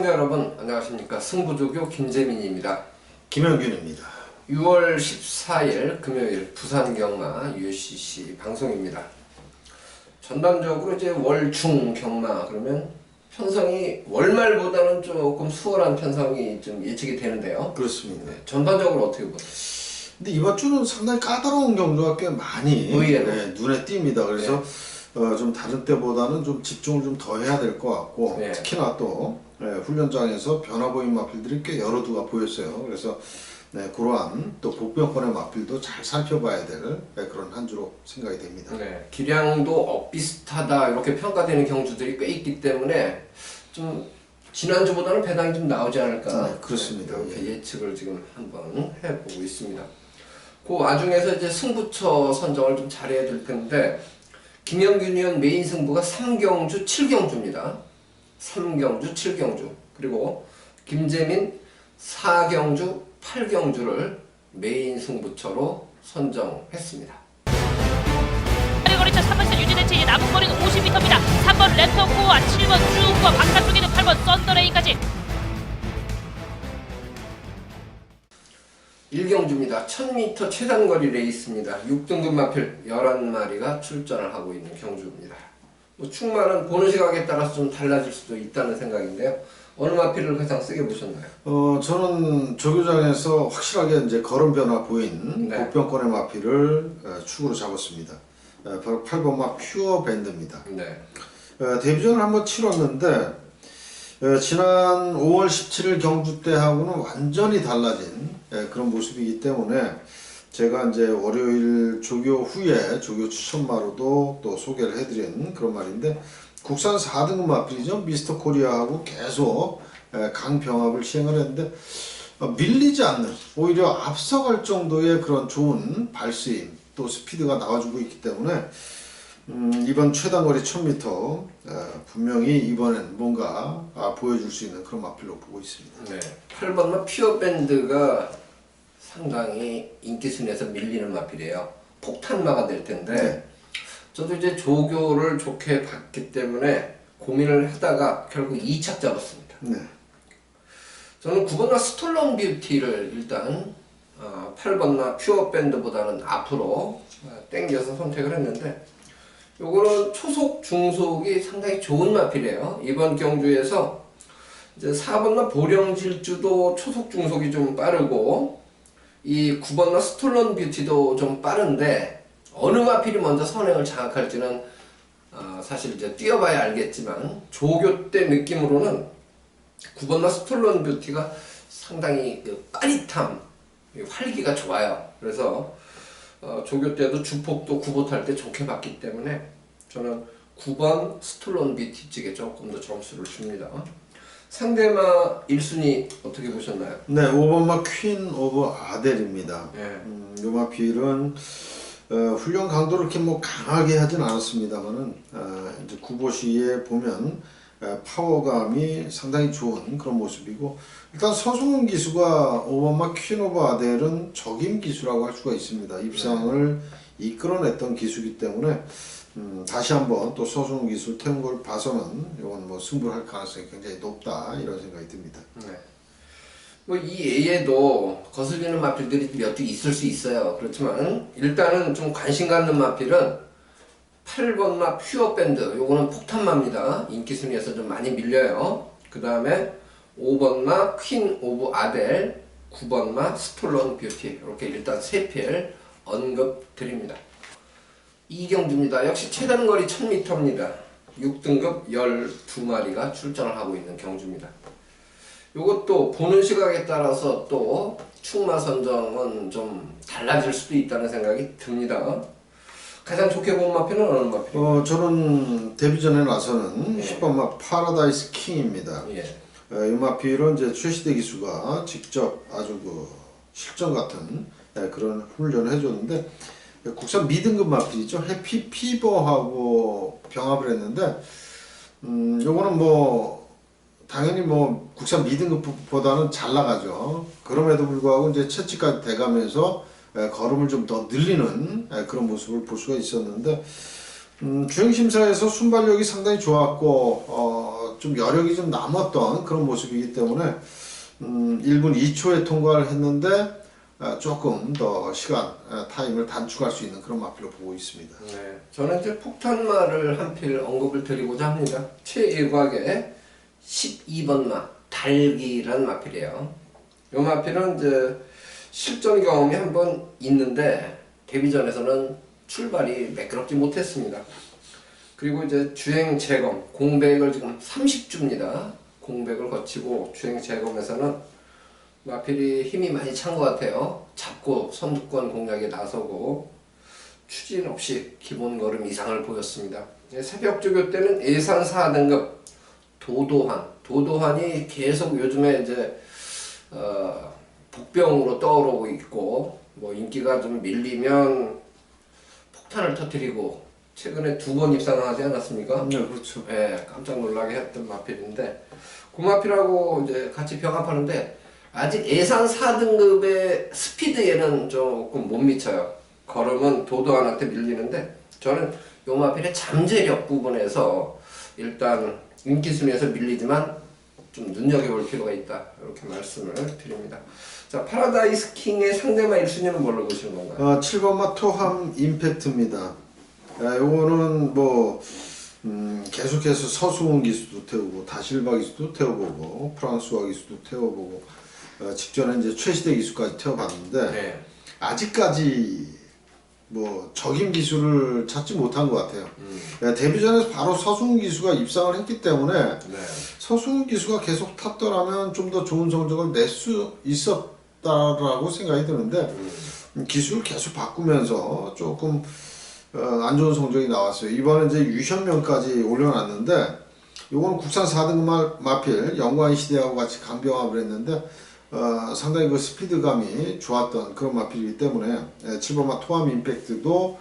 시청자 여러분 안녕하십니까 승부조교 김재민입니다. 김영균입니다. 6월 14일 금요일 부산 경마 UCC 방송입니다. 전반적으로 이제 월중 경마 그러면 편성이 월말보다는 조금 수월한 편성이 좀 예측이 되는데요. 그렇습니다. 네, 전반적으로 어떻게 보세요? 근데 이번 주는 상당히 까다로운 경주가 꽤 많이. 네, 눈에 띕니다. 그래서 어, 좀 다른 때보다는 좀 집중을 좀 더 해야 될 것 같고 네. 특히나 또 네, 훈련장에서 변화 보인 마필들이 꽤 여러 두가 보였어요. 그래서 네, 그러한 또 복병권의 마필도 잘 살펴봐야 될 네, 그런 한 주로 생각이 됩니다. 네, 기량도 엇비슷하다 이렇게 평가되는 경주들이 꽤 있기 때문에 좀 지난주보다는 배당이 좀 나오지 않을까 네, 그렇습니다. 이렇게 예 측을 지금 한번 해보고 있습니다. 그 와중에서 이제 승부처 선정을 좀 잘해야 될 텐데 김영균 의원 메인 승부가 3경주 7경주입니다. 3경주 7경주 그리고 김재민 4경주 8경주를 메인 승부처로 선정했습니다. 거리차 3번선 유지된 채 이제 남은 거리는 50m입니다. 3번 랩터구와 7번 쭉과 바깥쪽에는 8번 썬더레인까지 1경주입니다. 1000m 최단거리 레이스입니다. 6등급 마필 11마리가 출전을 하고 있는 경주입니다. 뭐 충만은 보는 시각에 따라서 좀 달라질 수도 있다는 생각인데요. 어느 마필을 가장 세게 보셨나요? 어, 저는 조교장에서 확실하게 이제 걸음 변화 보인 네. 복병권의 마피를 어, 축으로 잡았습니다. 어, 바로 8번 마 퓨어 밴드입니다. 네. 어, 데뷔전을 한번 치렀는데 어, 지난 5월 17일 경주 때하고는 완전히 달라진 예, 그런 모습이기 때문에 제가 이제 월요일 조교 후에 조교 추천마로도 또 소개를 해드린 그런 말인데 국산 4등급 마필이죠 미스터 코리아하고 계속 예, 강병합을 시행을 했는데 어, 밀리지 않는 오히려 앞서갈 정도의 그런 좋은 발스임 또 스피드가 나와주고 있기 때문에 음, 이번 최단거리 1000m 어, 분명히 이번엔 뭔가 아, 보여줄 수 있는 그런 마필로 보고 있습니다. 네. 8번마 퓨어 밴드가 상당히 인기 순위에서 밀리는 마필이에요. 폭탄마가 될 텐데 네. 저도 이제 조교를 좋게 봤기 때문에 고민을 하다가 결국 2착 잡았습니다. 네. 저는 9번나 스톨론 뷰티를 일단 어, 8번나 퓨어 밴드보다는 앞으로 어, 땡겨서 선택을 했는데 요거는 초속 중속이 상당히 좋은 마필이에요. 이번 경주에서 이제 4번나 보령 질주도 초속 중속이 좀 빠르고 이 9번나 스톨론 뷰티도 좀 빠른데 어느 마필이 먼저 선행을 장악할지는 어, 사실 이제 뛰어봐야 알겠지만 조교 때 느낌으로는 9번나 스톨론 뷰티가 상당히 그 빠릿함, 이 활기가 좋아요. 그래서 어, 조교 때도 주폭도 구보 탈 때 좋게 봤기 때문에 저는 9번 스톨론 뷰티 쪽에 조금 더 점수를 줍니다. 상대마 1순위 어떻게 보셨나요? 네, 5번 마 퀸 오브 아델입니다. 예. 음, 요 마 필은 어, 훈련 강도를 이렇게 뭐 강하게 하진 않았습니다만은 어, 이제 구보 시에 보면 어, 파워감이 상당히 좋은 그런 모습이고 일단 서승훈 기수가 5번 마퀸 오브 아델은 적임 기수라고 할 수가 있습니다. 입상을 이끌어냈던 기수이기 때문에 음, 다시 한번 또 서승훈 기수 태운 걸 봐서는 이건 뭐 승부를 할 가능성이 굉장히 높다 이런 생각이 듭니다. 네. 뭐이 A에도 거슬리는 마필들이 몇 개 있을 수 있어요. 그렇지만 일단은 좀 관심 갖는 마필은 8번 마 퓨어 밴드 요거는 폭탄마입니다. 인기 순위에서 좀 많이 밀려요. 그 다음에 5번 마 퀸 오브 아델 9번 마 스톨론 뷰티 이렇게 일단 세필 언급 드립니다. 이경주입니다. 역시 최단 거리 1000m입니다. 6등급 12마리가 출전을 하고 있는 경주입니다. 요것도 보는 시각에 따라서 또 충마 선정은 좀 달라질 수도 있다는 생각이 듭니다. 가장 좋게 본 마표는 어느 마표? 어, 저는 데뷔 전에 나서는 네. 10번 마 파라다이스 킹입니다. 예. 어, 이 마필은 이제 최시대 기수가 직접 아주 그 실전 같은 예, 그런 훈련을 해줬는데 국산 미등급 마필이죠. 해피 피버하고 병합을 했는데 음, 요거는 뭐 당연히 뭐 국산 미등급보다는 잘 나가죠. 그럼에도 불구하고 이제 채찍까지 돼가면서 예, 걸음을 좀 더 늘리는 예, 그런 모습을 볼 수가 있었는데 음, 주행 심사에서 순발력이 상당히 좋았고 어, 좀 여력이 좀 남았던 그런 모습이기 때문에 음, 1분 2초에 통과를 했는데 아, 조금 더 시간 아, 타임을 단축할 수 있는 그런 마필로 보고 있습니다. 네, 저는 이제 폭탄마를 한 필 언급을 드리고자 합니다. 최일곽의 12번 마 달기란 마필이에요. 이 마필은 이제 실전 경험이 한 번 있는데 데뷔전에서는 출발이 매끄럽지 못했습니다. 그리고 이제 주행 재검 공백을 지금 30주입니다. 공백을 거치고 주행 재검에서는 마필이 힘이 많이 찬 것 같아요. 잡고 선두권 공략에 나서고 추진 없이 기본 걸음 이상을 보였습니다. 예, 새벽 조교 때는 예산 4등급 도도환, 도도환이 계속 요즘에 이제 어, 복병으로 떠오르고 있고 뭐 인기가 좀 밀리면 폭탄을 터뜨리고 최근에 두 번 입상을 하지 않았습니까? 네, 그렇죠. 예, 깜짝 놀라게 했던 마필인데 그 마필하고 이제 같이 병합하는데 아직 예산 4등급의 스피드에는 조금 못 미쳐요. 걸음은 도도한한테 밀리는데 저는 요 마필의 잠재력 부분에서 일단 인기 순위에서 밀리지만 좀 눈여겨볼 필요가 있다 이렇게 말씀을 드립니다. 자 파라다이스 킹의 상대마 1순위는 뭘로 보시는 건가요? 어, 7번마 토함 임팩트입니다. 아, 요거는 뭐 음, 계속해서 서수원 기수도 태우고 다실바 기수도 태워보고 프랑스와 기수도 태워보고 어, 직전에 이제 최시대 기수까지 태워봤는데 네. 아직까지 뭐 적임 기수를 찾지 못한 것 같아요. 음, 예, 데뷔전에서 바로 서승훈 기수가 입상을 했기 때문에 네. 서승훈 기수가 계속 탔더라면 좀 더 좋은 성적을 낼 수 있었다라고 생각이 드는데 음, 기술을 계속 바꾸면서 조금 어, 안 좋은 성적이 나왔어요. 이번에 이제 유현명까지 올려놨는데 요거는 국산 4등급 마- 마필 영광 시대하고 같이 강병합을 했는데 어, 상당히 그 스피드감이 좋았던 그런 마필이기 때문에 예, 7번마 토함 임팩트도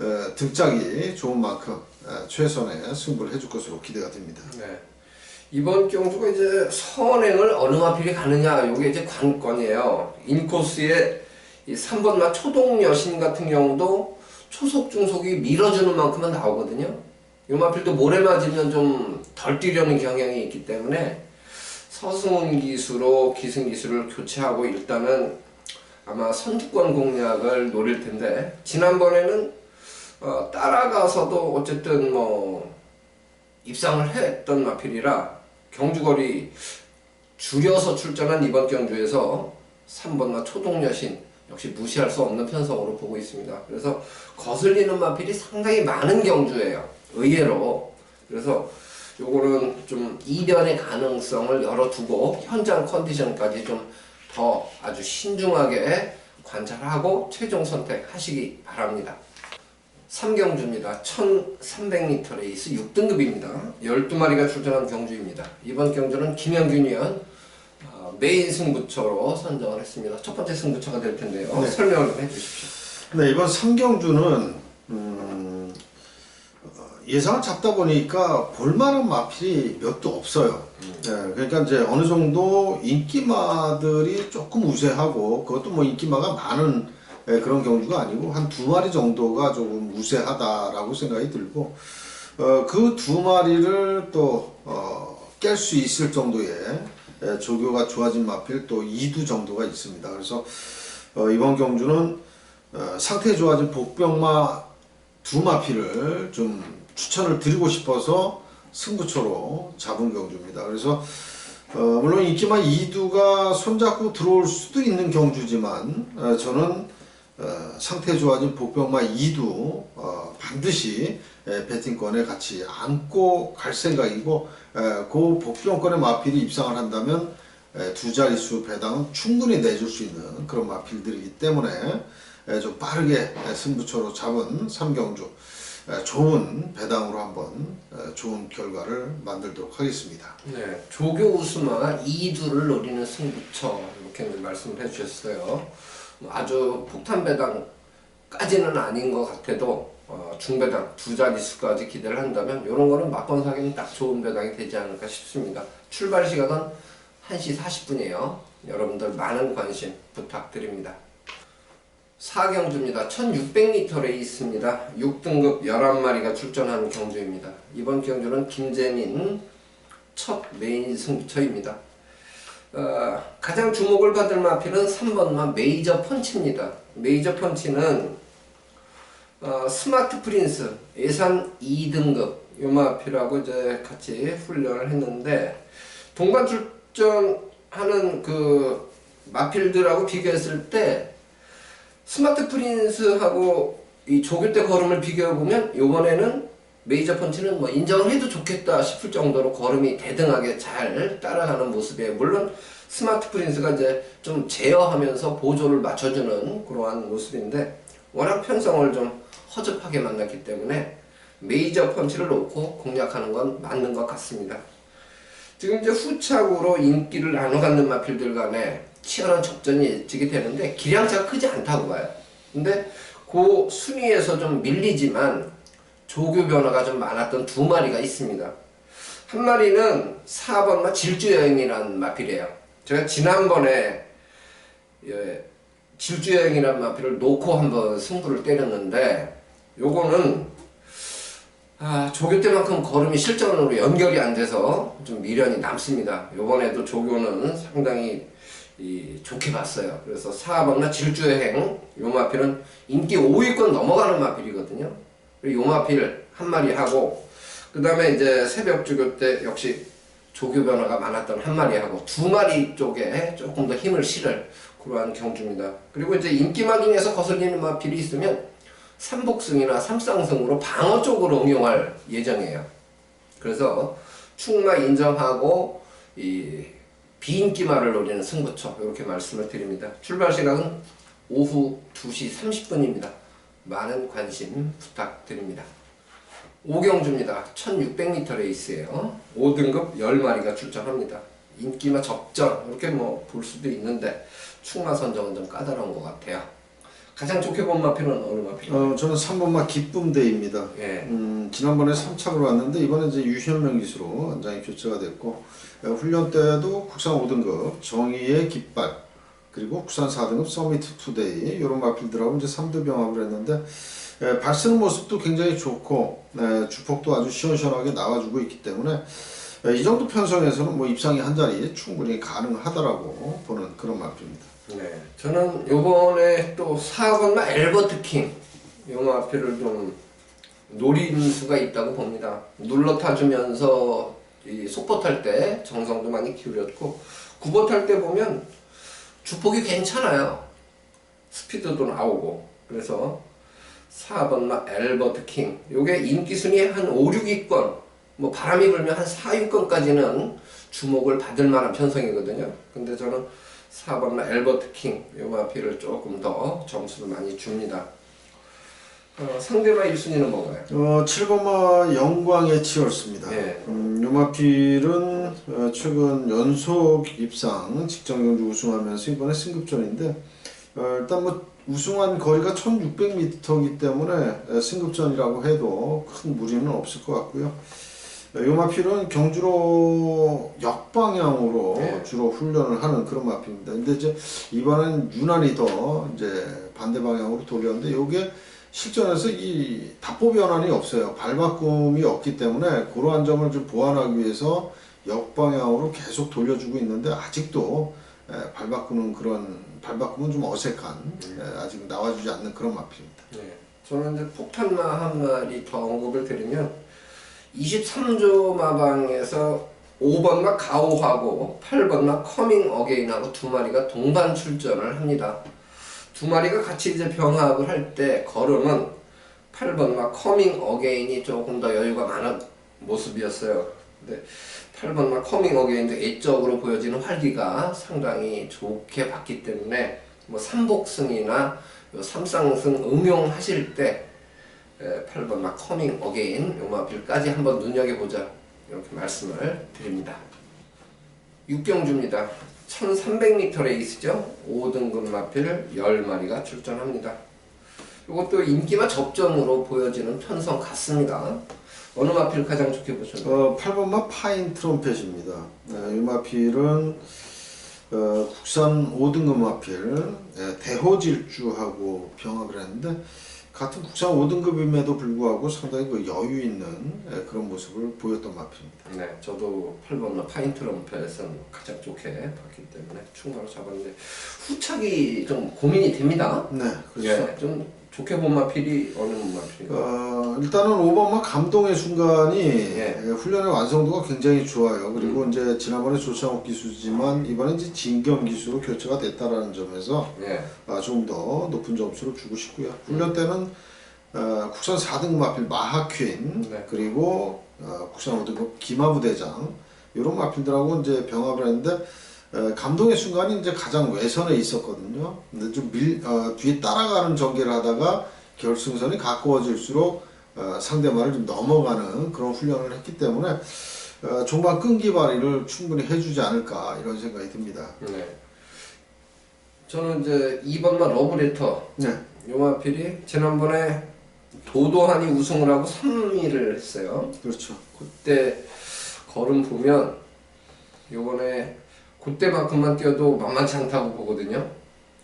어, 등짝이 좋은 만큼 어, 최선의 승부를 해줄 것으로 기대가 됩니다. 네. 이번 경주가 이제 선행을 어느 마필이 가느냐 이게 이제 관건이에요. 인코스의 이 3번마 초동 여신 같은 경우도 초속 중속이 밀어주는 만큼은 나오거든요. 이 마필도 모래 맞으면 좀 덜 뛰려는 경향이 있기 때문에 서승훈 기수로 기승 기수를 교체하고 일단은 아마 선두권 공략을 노릴 텐데 지난번에는 어, 따라가서도 어쨌든 뭐 입상을 했던 마필이라 경주거리 줄여서 출전한 이번 경주에서 3번과 초동여신 역시 무시할 수 없는 편성으로 보고 있습니다. 그래서 거슬리는 마필이 상당히 많은 경주예요. 의외로. 그래서 요거는 좀 이변의 가능성을 열어두고 현장 컨디션까지 좀 더 아주 신중하게 관찰하고 최종 선택하시기 바랍니다. 3경주입니다. 1300m 레이스 6등급입니다. 12마리가 출전한 경주입니다. 이번 경주는 김영균 의원 어, 메인 승부처로 선정을 했습니다. 첫 번째 승부처가 될 텐데요. 네. 설명을 좀 해주십시오. 네, 이번 3경주는 음, 어, 예상을 잡다 보니까 볼만한 마필이 몇 도 없어요. 네, 그러니까 이제 어느 정도 인기마들이 조금 우세하고 그것도 뭐 인기마가 많은 예, 그런 경주가 아니고 한 두 마리 정도가 조금 우세하다라고 생각이 들고 어, 그 두 마리를 또 어, 깰 수 있을 정도의 예, 조교가 좋아진 마필 또 2두 정도가 있습니다. 그래서 어, 이번 경주는 어, 상태 좋아진 복병마 두 마필을 좀 추천을 드리고 싶어서 승부처로 잡은 경주입니다. 그래서 어, 물론 인기마 2두가 손잡고 들어올 수도 있는 경주지만 어, 저는 어, 상태 좋아진 복병마 2두 어, 반드시 에, 배팅권에 같이 안고 갈 생각이고 에, 그 복병권의 마필이 입상을 한다면 에, 두 자릿수 배당은 충분히 내줄 수 있는 그런 마필들이기 때문에 에, 좀 빠르게 에, 승부처로 잡은 3경주 에, 좋은 배당으로 한번 에, 좋은 결과를 만들도록 하겠습니다. 네, 조교 우스마 2두를 노리는 승부처 이렇게 말씀을 해주셨어요. 뭐 아주 폭탄 배당까지는 아닌 것 같아도 어, 중배당 두 자릿수까지 기대를 한다면 이런 거는 막건 사기는 딱 좋은 배당이 되지 않을까 싶습니다. 출발 시간은 1시 40분이에요. 여러분들 많은 관심 부탁드립니다. 4경주입니다. 1600m 레이스입니다. 6등급 11마리가 출전하는 경주입니다. 이번 경주는 김재민 첫 메인 승부처입니다. 어, 가장 주목을 받을 마필은 3번마 메이저 펀치입니다. 메이저 펀치는 어, 스마트 프린스 예산 2등급 요 마필하고 이제 같이 훈련을 했는데 동반 출전하는 그 마필들하고 비교했을 때 스마트 프린스하고 이 조교 때 걸음을 비교해 보면 이번에는 메이저 펀치는 뭐 인정을 해도 좋겠다 싶을 정도로 걸음이 대등하게 잘 따라가는 모습이에요. 물론 스마트 프린스가 이제 좀 제어하면서 보조를 맞춰주는 그러한 모습인데 워낙 편성을 좀 허접하게 만났기 때문에 메이저 펀치를 놓고 공략하는 건 맞는 것 같습니다. 지금 이제 후착으로 인기를 나눠 갖는 마필들 간에 치열한 접전이 예측이 되는데 기량차가 크지 않다고 봐요. 근데 그 순위에서 좀 밀리지만 조교 변화가 좀 많았던 두 마리가 있습니다. 한 마리는 4번마 질주여행이라는 마필이에요. 제가 지난번에 예, 질주여행이라는 마필을 놓고 한번 승부를 때렸는데 요거는 아, 조교 때만큼 걸음이 실전으로 연결이 안 돼서 좀 미련이 남습니다. 요번에도 조교는 상당히 이, 좋게 봤어요. 그래서 4번나 질주여행 요 마필은 인기 5위권 넘어가는 마필이거든요. 요 마필 한 마리 하고 그 다음에 이제 새벽 주교 때 역시 조교 변화가 많았던 한 마리 하고 두 마리 쪽에 조금 더 힘을 실을 그러한 경주입니다. 그리고 이제 인기마 중에서 거슬리는 마필이 있으면 삼복승이나 삼쌍승으로 방어 쪽으로 응용할 예정이에요. 그래서 충마 인정하고 이 비인기마를 노리는 승부처 이렇게 말씀을 드립니다. 출발 시각은 오후 2시 30분입니다. 많은 관심 부탁드립니다. 오경주입니다. 1600m 레이스예요. 5등급 10마리가 출전합니다. 인기마 접전 이렇게 뭐 볼 수도 있는데 충마 선정은 좀 까다로운 것 같아요. 가장 좋게 본 마필은 어느 마필? 어, 저는 3번마 기쁨대입니다. 예. 음, 지난번에 3착으로 왔는데 이번에 이제 유현명 기수로 원장이 교체가 됐고 어, 훈련 때도 국산 5등급 정의의 깃발 그리고 국산 4등급 서미트 투데이 이런 마필들하고 이제 3대 병합을 했는데 에, 발 쓰는 모습도 굉장히 좋고 에, 주폭도 아주 시원시원하게 나와주고 있기 때문에 에, 이 정도 편성에서는 뭐 입상이 한 자리 충분히 가능하다라고 보는 그런 마필입니다. 네, 저는 요번에 또 4번마 엘버트 킹요 마필을 좀 노린 수가 있다고 봅니다. 눌러 타주면서 이 속보 탈 때 정성도 많이 기울였고 구보 탈 때 보면 주폭이 괜찮아요. 스피드도 나오고 그래서 4번마 엘버트 킹 요게 인기 순위 한 5, 6위권 뭐 바람이 불면 한 4, 6권까지는 주목을 받을 만한 편성이거든요. 근데 저는 4번마 엘버트 킹 요 마필을 조금 더 점수를 많이 줍니다. 어, 상대마 1순위는 뭔가요? 어, 7번마 영광의 치열스입니다. 네. 음, 요마필은 어, 최근 연속 입상 직전 경주 우승하면서 이번에 승급전인데 어, 일단 뭐 우승한 거리가 1600m이기 때문에 에, 승급전이라고 해도 큰 무리는 없을 것 같고요. 어, 요마필은 경주로 역방향으로 네. 주로 훈련을 하는 그런 마필입니다. 근데 이제 이번엔 유난히 더 이제 반대 방향으로 돌렸는데 요게 실전에서 이 답보 변환이 없어요. 발바꿈이 없기 때문에 그러한 점을 좀 보완하기 위해서 역방향으로 계속 돌려주고 있는데 아직도 에, 발바꾸는 그런 발바꿈은 좀 어색한 에, 아직 나와주지 않는 그런 마필입니다. 네. 저는 이제 폭탄마 한 마리 더 언급을 드리면 23조 마방에서 5번마 가오하고 8번마 커밍 어게인하고 두 마리가 동반 출전을 합니다. 두 마리가 같이 이제 병합을 할 때 걸음은 8번마 커밍 어게인이 조금 더 여유가 많은 모습이었어요. 근데 8번마 커밍 어게인도 애적으로 보여지는 활기가 상당히 좋게 봤기 때문에 뭐 삼복승이나 요 삼쌍승 응용하실 때 8번 막 커밍 어게인 요마필까지 한번 눈여겨보자 이렇게 말씀을 드립니다. 육경주입니다. 1300m 레이스죠. 5등급 마필 10마리가 출전합니다. 이것도 인기마 접전으로 보여지는 편성 같습니다. 어느 마필 가장 좋게 보셨나요? 어, 8번 마 파인 트럼펫입니다. 네, 이 마필은 어, 국산 5등급 마필 예, 대호질주하고 병합을 했는데 같은 국산 5등급임에도 불구하고 상당히 그 여유 있는 예, 그런 모습을 보였던 마필입니다. 네, 저도 8번 파인 트 럼펫은 가장 좋게 봤기 때문에 충마로 잡았는데 후착이 좀 고민이 됩니다. 네, 그렇죠. 예, 좀 좋게 본 마필이 어느 마필인가? 어, 일단은 오바마 감동의 순간이 예. 예, 훈련의 완성도가 굉장히 좋아요. 그리고 이제 지난번에 조창욱 기수지만 이번에 이제 진겸 기수로 교체가 됐다라는 점에서 예, 아, 조금 더 높은 점수를 주고 싶고요. 훈련 때는 어, 국산 4등 마필 마하퀸 네. 그리고 어, 국산 5등급 김하부 대장 이런 마필들하고 이제 병합을 했는데 에, 감동의 순간이 이제 가장 외선에 있었거든요. 근데 좀 밀, 어, 뒤에 따라가는 전개를 하다가 결승선이 가까워질수록 어, 상대방을 좀 넘어가는 그런 훈련을 했기 때문에 어, 종반 끈기 발휘를 충분히 해주지 않을까 이런 생각이 듭니다. 네. 저는 이제 2번만 러브레터 네. 요 마필이 지난번에 도도한이 우승을 하고 3위를 했어요. 그렇죠. 그때 걸음 보면 요번에 그때만큼만 뛰어도 만만치 않다고 보거든요.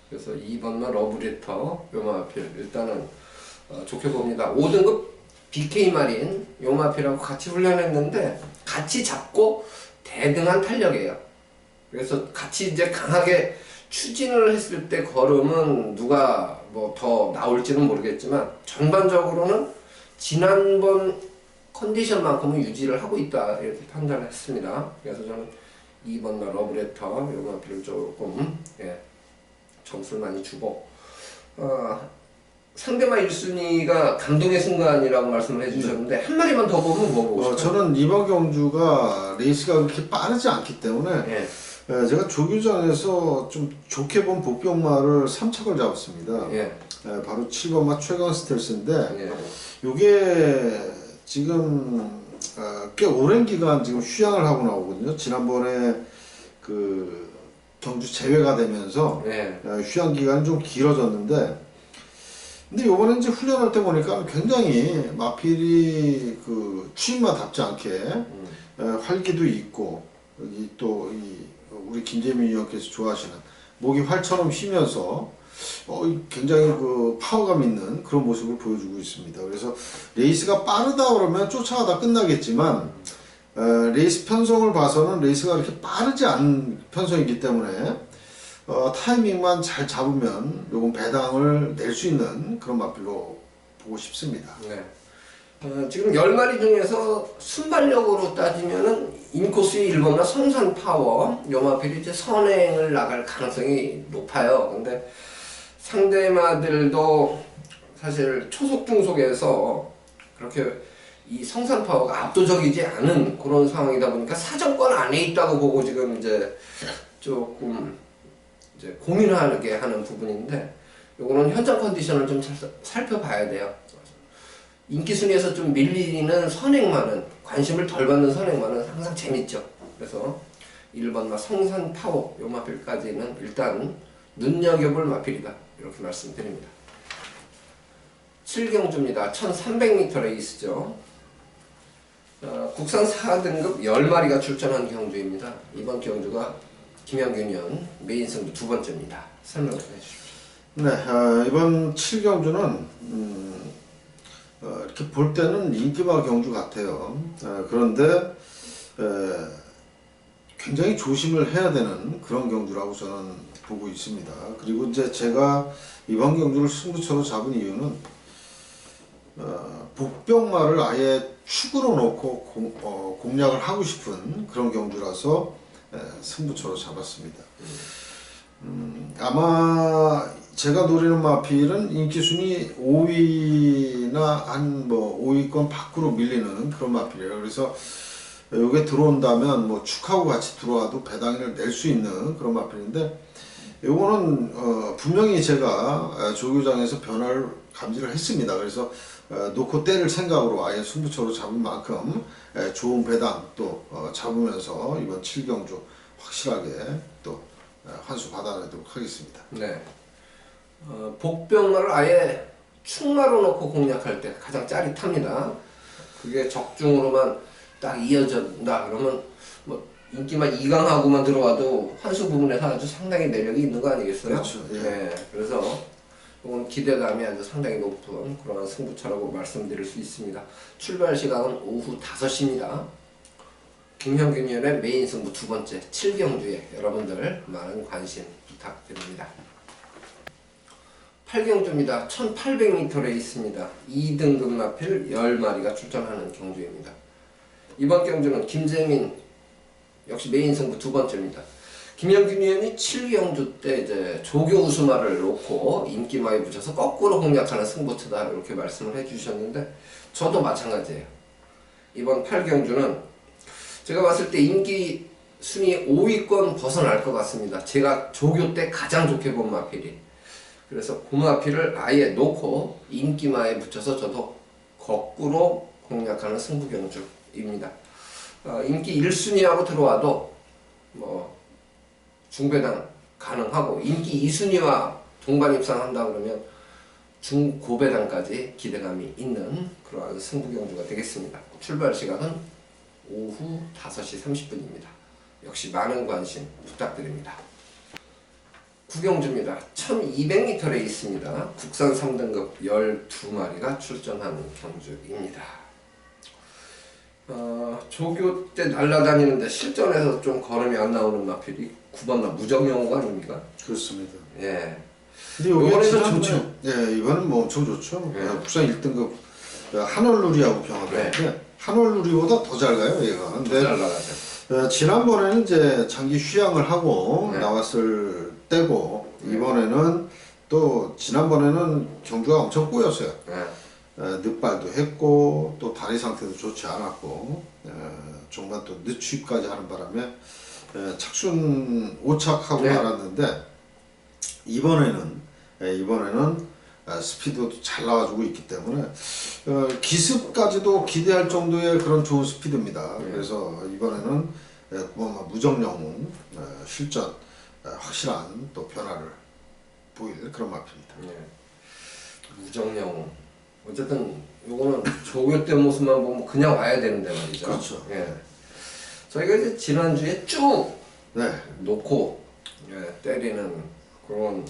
그래서 2번만 러브레터 요마필 일단은 어, 좋게 봅니다. 5등급 BK 마린 요마필하고 같이 훈련했는데 같이 잡고 대등한 탄력이에요. 그래서 같이 이제 강하게 추진을 했을 때 걸음은 누가 뭐 더 나올지는 모르겠지만 전반적으로는 지난번 컨디션만큼은 유지를 하고 있다 이렇게 판단을 했습니다. 그래서 저는 2번 날 러브레터 요마필을 조금 예, 점수를 많이 주고. 어, 상대방 1순위가 감동의 순간이라고 말씀을 해주셨는데 한 마리만 더 보면 뭐 보고 어, 싶어요? 저는 이번 경주가 레이스가 그렇게 빠르지 않기 때문에 예, 에, 제가 조규장에서 좀 좋게 본 복병마를 3착을 잡았습니다. 예, 에, 바로 7번마 최강 스텔스인데 예, 이게 지금 어, 꽤 오랜 기간 지금 휴양을 하고 나오거든요. 지난번에 그 경주 제외가 되면서 예, 어, 휴양 기간이 좀 길어졌는데 근데 요번에 이제 훈련할 때 보니까 굉장히 마필이 그 취임마답지 않게 음, 에, 활기도 있고 또 이 우리 김재민 의원께서 좋아하시는 목이 활처럼 휘면서 어, 이 굉장히 그 파워감 있는 그런 모습을 보여주고 있습니다. 그래서 레이스가 빠르다 그러면 쫓아가다 끝나겠지만 에, 레이스 편성을 봐서는 레이스가 그렇게 빠르지 않은 편성이기 때문에 어, 타이밍만 잘 잡으면 요건 배당을 낼 수 있는 그런 마필로 보고 싶습니다. 네. 어, 지금 10마리 중에서 순발력으로 따지면은 인코스의 1번과 성산 파워 요마필이 이제 선행을 나갈 가능성이 높아요. 근데 상대마들도 사실 초속 중속에서 그렇게 이 성산 파워가 압도적이지 않은 그런 상황이다 보니까 사정권 안에 있다고 보고 지금 이제 조금 이제 고민하게 하는 부분인데 요거는 현장 컨디션을 좀 살- 살펴봐야 돼요. 인기 순위에서 좀 밀리는 선행만은 관심을 덜 받는 선행만은 항상 재밌죠. 그래서 1번마 성산 파워 요 마필까지는 일단 눈여겨볼 마필이다 이렇게 말씀드립니다. 7경주입니다. 1300m 레이스죠. 어, 국산 4등급 10마리가 출전한 경주입니다. 이번 경주가 김영균 의원 메인 승부 두 번째입니다. 설명해 주십시오. 네, 어, 이번 7경주는 음, 어, 이렇게 볼 때는 인기마 경주 같아요. 어, 그런데 에, 굉장히 조심을 해야 되는 그런 경주라고 저는 보고 있습니다. 그리고 이제 제가 이번 경주를 승부처로 잡은 이유는 어, 복병마를 아예 축으로 놓고 공, 어, 공략을 하고 싶은 그런 경주라서 에, 승부처로 잡았습니다. 음, 아마 제가 노리는 마필은 인기 순위 5위나 한 뭐 5위권 밖으로 밀리는 그런 마필이에요. 그래서 여기에 들어온다면 뭐 축하고 같이 들어와도 배당을 낼 수 있는 그런 마필인데 요거는 어, 분명히 제가 어, 조교장에서 변화를 감지를 했습니다. 그래서 어, 놓고 때릴 생각으로 아예 승부처로 잡은 만큼 에, 좋은 배당 또 어, 잡으면서 이번 7경주 확실하게 또 에, 환수 받아내도록 하겠습니다. 네. 어, 복병마를 아예 충마로 놓고 공략할 때 가장 짜릿합니다. 그게 적중으로만 딱 이어진다 그러면 뭐 인기만 2강하고만 들어와도 환수 부분에서 아주 상당히 매력이 있는 거 아니겠어요? 그렇죠, 예. 네. 그래서 이건 기대감이 아주 상당히 높은 그런 승부처라고 말씀드릴 수 있습니다. 출발 시각은 오후 5시입니다. 김형균 위원의 메인 승부 두 번째 7경주에 여러분들 많은 관심 부탁드립니다. 8경주입니다. 1800m에 있습니다. 2등급 마필 10마리가 출전하는 경주입니다. 이번 경주는 김재민 역시 메인 승부 두 번째입니다. 김영균 의원이 7경주 때 이제 조교 우수마를 놓고 인기마에 붙여서 거꾸로 공략하는 승부처다 이렇게 말씀을 해주셨는데 저도 마찬가지예요. 이번 8경주는 제가 봤을 때 인기 순위 5위권 벗어날 것 같습니다. 제가 조교 때 가장 좋게 본 마필이. 그래서 그 마필을 아예 놓고 인기마에 붙여서 저도 거꾸로 공략하는 승부경주입니다. 어, 인기 1순위하고 들어와도 뭐 중배당 가능하고 인기 2순위와 동반 입상한다 그러면 중고배당까지 기대감이 있는 그러한 승부경주가 되겠습니다. 출발 시각은 오후 5시 30분입니다. 역시 많은 관심 부탁드립니다. 구경주입니다. 1200m에 있습니다. 국산 3등급 12마리가 출전하는 경주입니다. 어, 조교 때 날아다니는데 실전에서 좀 걸음이 안 나오는 마필이 9번 나 무정영호가 아닙니까? 그렇습니다. 예. 근데 지난번에- 좋죠. 예, 이번은 뭐 엄청 좋죠. 예. 국산 1등급 한올누리하고 병합했는데 네. 한올누리보다 더 잘 가요, 얘가. 근데 잘 나가죠. 어, 지난번에는 이제 장기 휴양을 하고 네. 나왔을 때고 네. 이번에는 또 지난번에는 경주가 엄청 꼬였어요. 예. 에, 늑발도 했고 또 다리 상태도 좋지 않았고 에, 종반 또 늦추기까지 하는 바람에 에, 착순 오착하고 네. 말았는데 이번에는 에, 이번에는 아, 스피드도 잘 나와주고 있기 때문에 어, 기습까지도 기대할 정도의 그런 좋은 스피드입니다. 네. 그래서 이번에는 에, 뭐 무정영웅 에, 실전 에, 확실한 또 변화를 보일 그런 마표입니다. 예. 무정영. 어쨌든 요거는 조교 때 모습만 보면 그냥 와야 되는데 말이죠. 그렇죠. 예. 저희가 이제 지난주에 쭉 네. 놓고 예, 때리는 그런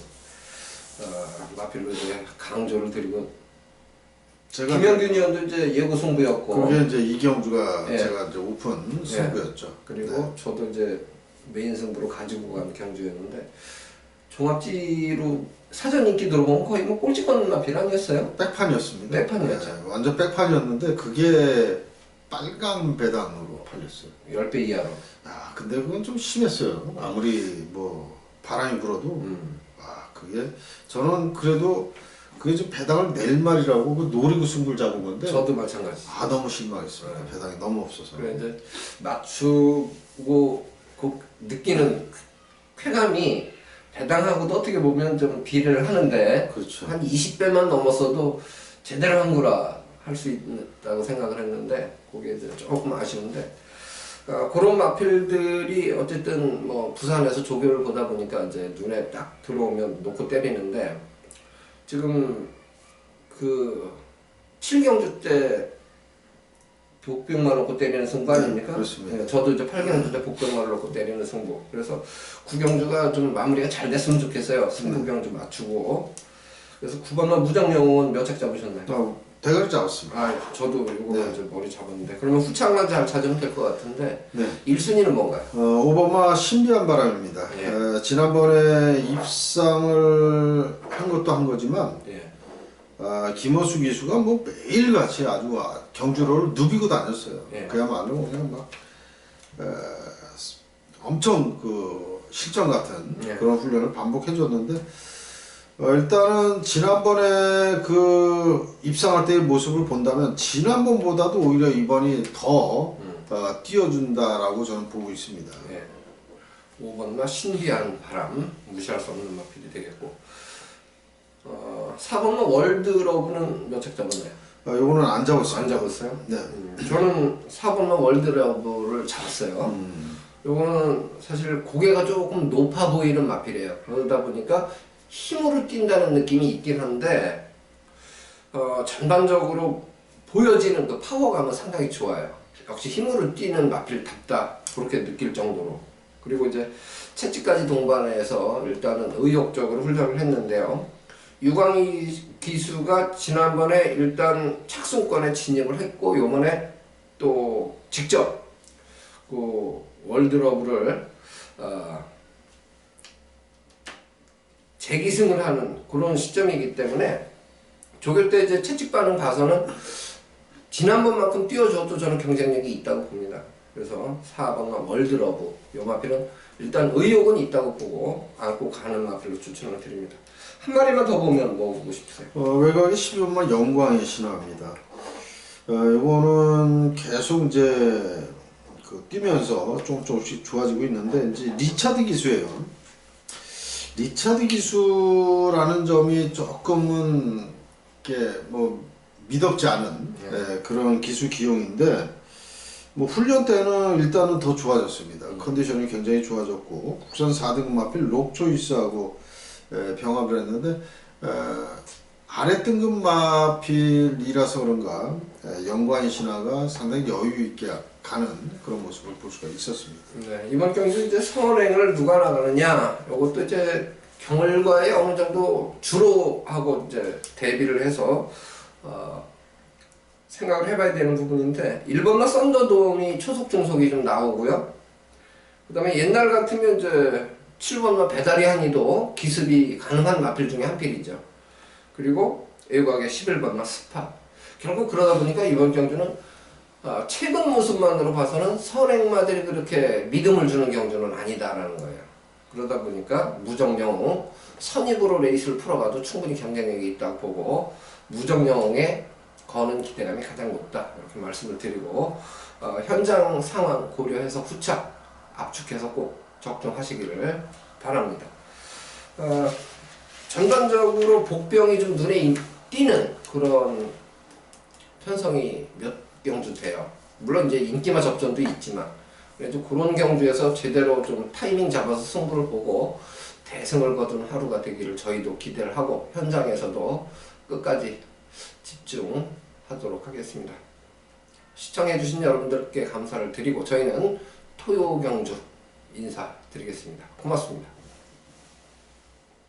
어, 마필로 이제 강조를 드리고 제가 김영균 의원도 이제 예고 승부였고 그게 이제 이경주가 예. 제가 이제 오픈 예. 승부였죠. 그리고 네. 저도 이제 메인 승부로 가지고 간 경주였는데 종합지로 사전 인기 들어보면 거의 뭐 꼴찌권 마필 아니었어요? 백판이었습니다. 백판이었죠. 네, 완전 백판이었는데 그게 빨간 배당으로 팔렸어요. 10배 이하로. 아 근데 그건 좀 심했어요. 아무리 뭐 바람이 불어도 음. 아 그게 저는 그래도 그게 좀 배당을 낼 말이라고 그 노리고 승부를 잡은 건데 저도 마찬가지. 아 너무 실망했습니다. 네. 배당이 너무 없어서. 그래 이제 맞추고 그 느끼는 쾌감이 배당하고도 어떻게 보면 좀 비례를 하는데 그렇죠. 한 20배만 넘었어도 제대로 한 거라 할 수 있다고 생각을 했는데 그게 이제 조금 아쉬운데 아, 그런 마필들이 어쨌든 뭐 부산에서 조교를 보다 보니까 이제 눈에 딱 들어오면 놓고 때리는데 지금 그 7경주 때 복병만 놓고 때리는 승부 아닙니까? 네, 그렇습니다. 네, 저도 이제 8경주 때 복병만 놓고 때리는 승부. 그래서 9경주가 좀 마무리가 잘 됐으면 좋겠어요. 승부경주 맞추고. 그래서 9번만 무정영은 몇 책 잡으셨나요? 어, 대가리 잡았습니다. 아, 저도 이거 네. 이제 머리 잡았는데 그러면 후창만 잘 찾으면 될 것 같은데 네. 1순위는 뭔가요? 어, 오바마 신비한 바람입니다. 예. 에, 지난번에 입상을 한 것도 한 거지만 예. 아, 김호수 기수가 뭐 매일같이 아주 아, 경주를 누비고 다녔어요. 예. 그야말로 그냥 막 에, 엄청 그 실전 같은 예. 그런 훈련을 반복해줬는데 어, 일단은 지난번에 그 입상할 때의 모습을 본다면 지난번보다도 오히려 이번이 더 음. 어, 띄워준다라고 저는 보고 있습니다. 예. 5번마 신비한 바람 무시할 수 없는 마필이 되겠고 어, 4번마 월드러브는 몇 책 잡았나요? 어, 요거는 안 잡았습니다. 안 잡았어요? 네. 음, 저는 4번마 월드러브를 잡았어요. 음, 요거는 사실 고개가 조금 높아 보이는 마필이에요. 그러다 보니까 힘으로 뛴다는 느낌이 있긴 한데 어, 전반적으로 보여지는 그 파워감은 상당히 좋아요. 역시 힘으로 뛰는 마필답다 그렇게 느낄 정도로 그리고 이제 채찍까지 동반해서 일단은 의욕적으로 훈련을 했는데요. 유광희 기수가 지난번에 일단 착순권에 진입을 했고 요번에 또 직접 그 월드러브를 어, 재기승을 하는 그런 시점이기 때문에 조교 때 이제 채찍 반응 봐서는 지난번만큼 뛰어줘도 저는 경쟁력이 있다고 봅니다. 그래서 4번과 월드러브 요 마필은 일단 의욕은 있다고 보고 안고 가는 마필로 추천을 드립니다. 한 마리만 더 보면 뭐 보고 싶으세요? 어, 외곽이 12번만 영광의 신화입니다. 어, 이거는 계속 이제 그 뛰면서 조금 조금씩 좋아지고 있는데 이제 리차드 기수예요. 리차드 기수라는 점이 조금은 이렇게 뭐 미덥지 않은 예, 그런 기수 기용인데 뭐 훈련 때는 일단은 더 좋아졌습니다. 컨디션이 굉장히 좋아졌고 국산 4등급 마필 록초이스하고 예, 병합을 했는데 에, 아래 등급 마필이라서 그런가 에, 영광의 신화가 상당히 여유 있게 가는 그런 모습을 볼 수가 있었습니다. 네, 이번 경주 이제 선행을 누가 나가느냐 이것도 이제 경을과의 어느 정도 주로 하고 이제 대비를 해서 어, 생각을 해봐야 되는 부분인데 1번나 썬더돔이 초속 중속이 좀 나오고요. 그 다음에 옛날 같으면 이제 7번나 배달이 한이도 기습이 가능한 마필 중에 한 필이죠. 그리고 애국하게 11번나 스파. 결국 그러다 보니까 이번 경주는 아, 최근 모습만으로 봐서는 선행마들이 그렇게 믿음을 주는 경주는 아니다라는 거예요. 그러다 보니까 무정영웅 선입으로 레이스를 풀어가도 충분히 경쟁력이 있다고 보고 무정영웅에 거는 기대감이 가장 높다 이렇게 말씀을 드리고 어, 현장 상황 고려해서 후차 압축해서 꼭 적중하시기를 바랍니다. 어, 전반적으로 복병이 좀 눈에 인- 띄는 그런 편성이 몇 경주 돼요. 물론 이제 인기마 접전도 있지만 그래도 그런 경주에서 제대로 좀 타이밍 잡아서 승부를 보고 대승을 거둔 하루가 되기를 저희도 기대를 하고 현장에서도 끝까지 집중하도록 하겠습니다. 시청해주신 여러분들께 감사를 드리고 저희는 토요 경주 인사드리겠습니다. 고맙습니다.